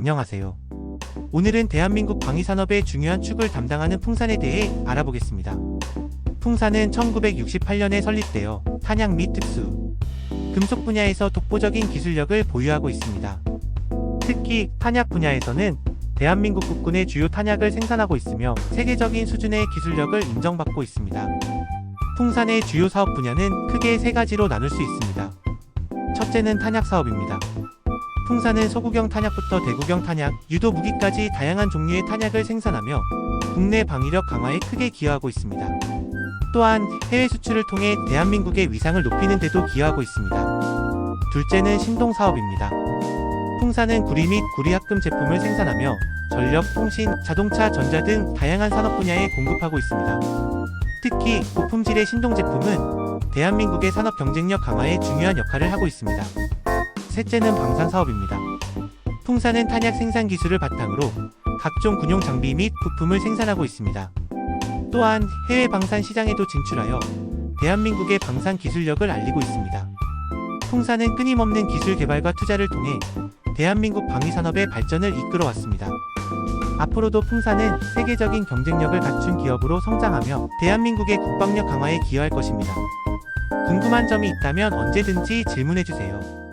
안녕하세요. 오늘은 대한민국 방위산업의 중요한 축을 담당하는 풍산에 대해 알아보겠습니다. 풍산은 1968년에 설립되어 탄약 및 특수, 금속 분야에서 독보적인 기술력을 보유하고 있습니다. 특히 탄약 분야에서는 대한민국 국군의 주요 탄약을 생산하고 있으며 세계적인 수준의 기술력을 인정받고 있습니다. 풍산의 주요 사업 분야는 크게 세 가지로 나눌 수 있습니다. 첫째는 탄약 사업입니다. 풍산은 소구경 탄약부터 대구경 탄약, 유도 무기까지 다양한 종류의 탄약을 생산하며 국내 방위력 강화에 크게 기여하고 있습니다. 또한 해외 수출을 통해 대한민국의 위상을 높이는 데도 기여하고 있습니다. 둘째는 신동 사업입니다. 풍산은 구리 및 구리합금 제품을 생산하며 전력, 통신, 자동차, 전자 등 다양한 산업 분야에 공급하고 있습니다. 특히 고품질의 신동 제품은 대한민국의 산업 경쟁력 강화에 중요한 역할을 하고 있습니다. 셋째는 방산 사업입니다. 풍산은 탄약 생산 기술을 바탕으로 각종 군용 장비 및 부품을 생산하고 있습니다. 또한 해외 방산 시장에도 진출하여 대한민국의 방산 기술력을 알리고 있습니다. 풍산은 끊임없는 기술 개발과 투자를 통해 대한민국 방위산업의 발전을 이끌어왔습니다. 앞으로도 풍산은 세계적인 경쟁력을 갖춘 기업으로 성장하며 대한민국의 국방력 강화에 기여할 것입니다. 궁금한 점이 있다면 언제든지 질문해주세요.